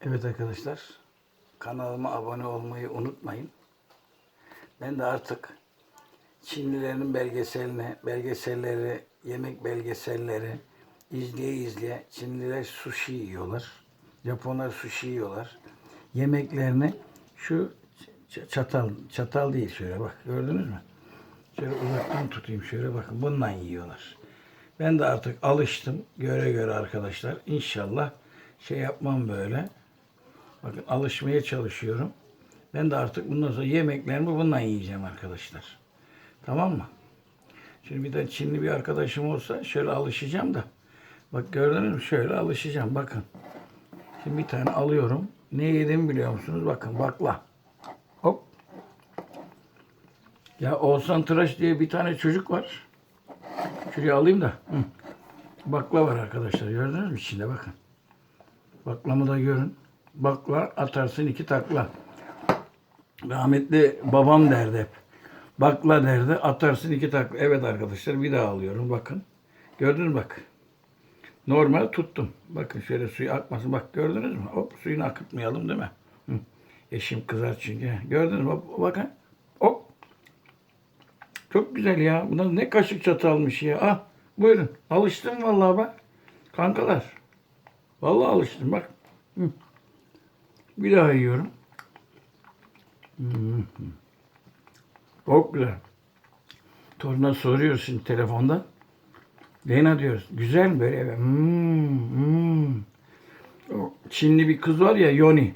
Evet arkadaşlar, kanalıma abone olmayı unutmayın. Ben de artık Çinlilerin belgeselini, belgeselleri, yemek belgeselleri izleye izleye Çinliler sushi yiyorlar. Japonlar sushi yiyorlar. Yemeklerini şu çatal, çatal değil şöyle bak gördünüz mü? Şöyle uzaktan tutayım şöyle bakın bununla yiyorlar. Ben de artık alıştım göre göre arkadaşlar. İnşallah şey yapmam böyle. Bakın alışmaya çalışıyorum. Ben de artık bundan sonra yemeklerimi bununla yiyeceğim arkadaşlar. Tamam mı? Şimdi bir de Çinli bir arkadaşım olsa şöyle alışacağım da. Bak gördünüz mü? Şöyle alışacağım. Bakın. Şimdi bir tane alıyorum. Ne yedim biliyor musunuz? Bakın bakla. Hop. Ya Oğuzhan Tıraş diye bir tane çocuk var. Şuraya alayım da. Hı. Bakla var arkadaşlar. Gördünüz mü içinde bakın. Baklamı da görün. Bakla atarsın iki takla. Rahmetli babam derdi hep. Bakla derdi atarsın iki takla. Evet arkadaşlar bir daha alıyorum bakın. Gördünüz bak. Normal tuttum. Bakın şöyle suyu akmasın. Bak gördünüz mü? Hop suyunu akıtmayalım değil mi? Hı. Eşim kızar çünkü. Gördünüz mü? Bakın. Hop. Çok güzel ya. Bunlar ne kaşık çatalmış ya. Ah buyurun. Alıştım vallahi bak. Kankalar. Vallahi alıştım bak. Hı. Bir daha yiyorum. Hı. Çok güzel. Toruna soruyoruz şimdi telefonda. Lena diyoruz. Güzel mi böyle? Hmm, hmm. O Çinli bir kız var ya Yoni.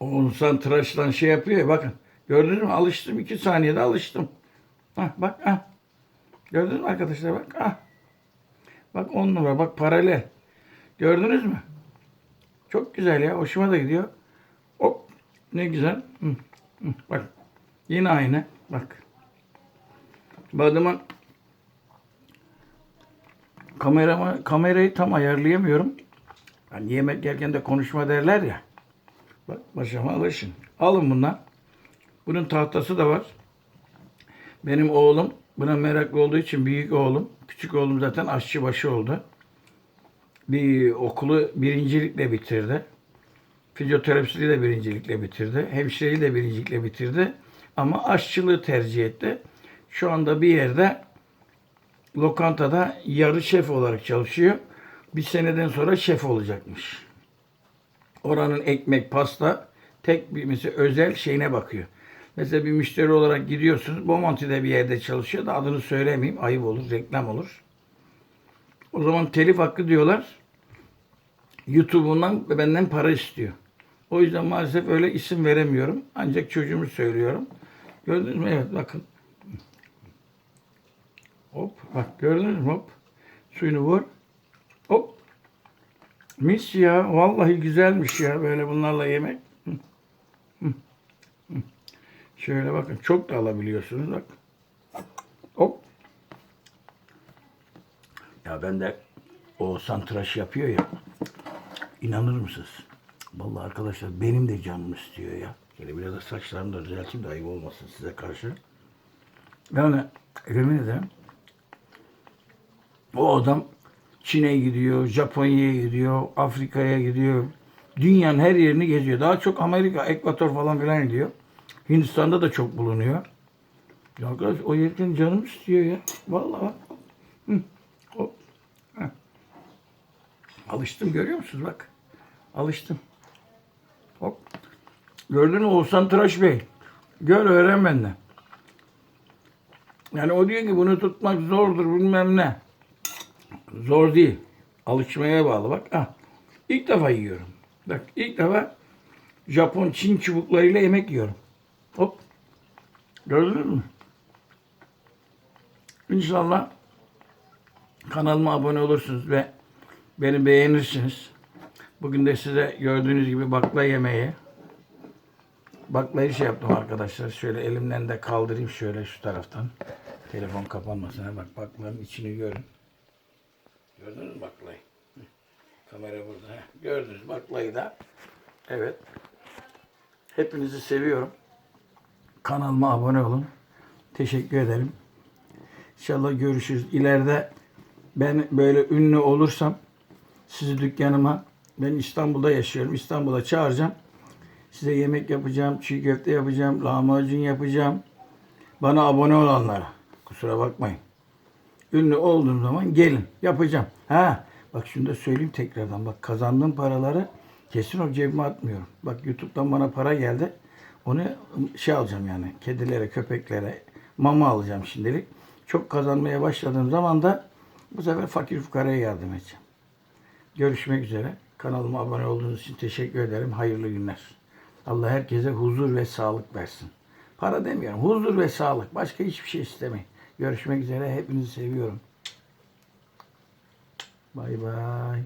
O insan tıraştan şey yapıyor ya bakın. Gördünüz mü? Alıştım. iki saniyede alıştım. Hah, bak ah. Gördünüz mü arkadaşlar bak ah. Bak on numara bak paralel. Gördünüz mü? Çok güzel ya. Hoşuma da gidiyor. Hop. Ne güzel. Hı, hı, Bak. Yine aynı. Bak. Bu adamın kamerama, kamerayı tam ayarlayamıyorum. Hani yemek yerken de konuşma derler ya. Bak başıma alışın. Alın bundan. Bunun tahtası da var. Benim oğlum buna meraklı olduğu için büyük oğlum, küçük oğlum zaten aşçı başı oldu. Bir okulu birincilikle bitirdi. Fizyoterapistliği de birincilikle bitirdi. Hemşireyi de birincilikle bitirdi. Ama aşçılığı tercih etti. Şu anda bir yerde lokantada yarı şef olarak çalışıyor. Bir seneden sonra şef olacakmış. Oranın ekmek, pasta tek bir mesela özel şeyine bakıyor. Mesela bir müşteri olarak gidiyorsunuz. Bomonti'de bir yerde çalışıyor da adını söylemeyeyim. Ayıp olur, reklam olur. O zaman telif hakkı diyorlar. YouTube'undan benden para istiyor. O yüzden maalesef öyle isim veremiyorum. Ancak çocuğumu söylüyorum. Gördünüz mü? Evet bakın. Hop bak gördünüz mü? Hop. Suyunu vur. Hop. Mis ya. Vallahi güzelmiş ya böyle bunlarla yemek. Şöyle bakın çok da alabiliyorsunuz bak. Ya ben de o santraş yapıyor ya. İnanır mısınız? Vallahi arkadaşlar benim de canım istiyor ya. Şöyle biraz da saçlarımı da düzelteyim de ayıp olmasın size karşı. Yani emin ederim. O adam Çin'e gidiyor, Japonya'ya gidiyor, Afrika'ya gidiyor. Dünyanın her yerini geziyor. Daha çok Amerika, Ekvator falan filan gidiyor. Hindistan'da da çok bulunuyor. Ya arkadaş o yerden canım istiyor ya. Vallahi. Hı. Hop. Heh. Alıştım görüyor musunuz bak. Alıştım. Hop. Gördün mü Oğuzhan Tıraş Bey? Gör öğren benden. Yani o diyor ki bunu tutmak zordur bilmem ne. Zor değil. Alışmaya bağlı bak. Ah. İlk defa yiyorum. Bak ilk defa Japon Çin çubuklarıyla yemek yiyorum. Hop. Gördünüz mü? İnşallah kanalıma abone olursunuz ve beni beğenirsiniz. Bugün de size gördüğünüz gibi bakla yemeği. Baklayı şey yaptım arkadaşlar. Şöyle elimden de kaldırayım şöyle şu taraftan. Telefon kapanmasın. Ha Bak baklanın içini görün. Gördünüz mü baklayı? Kamera burada. Gördünüz baklayı da. Evet. Hepinizi seviyorum. Kanalıma abone olun. Teşekkür ederim. İnşallah görüşürüz. İleride ben böyle ünlü olursam sizi dükkanıma Ben İstanbul'da yaşıyorum. İstanbul'a çağıracağım. Size yemek yapacağım, çiğ köfte yapacağım, lahmacun yapacağım. Bana abone olanlara. Kusura bakmayın. Ünlü olduğum zaman gelin. Yapacağım. Ha, bak şunu da söyleyeyim tekrardan. Bak kazandığım paraları kesin o cebime atmıyorum. Bak YouTube'dan bana para geldi. Onu şey alacağım yani. Kedilere, köpeklere mama alacağım şimdilik. Çok kazanmaya başladığım zaman da bu sefer fakir fukaraya yardım edeceğim. Görüşmek üzere. Kanalıma abone olduğunuz için teşekkür ederim. Hayırlı günler. Allah herkese huzur ve sağlık versin. Para demiyorum. Huzur ve sağlık. Başka hiçbir şey istemeyin. Görüşmek üzere. Hepinizi seviyorum. Bay bay.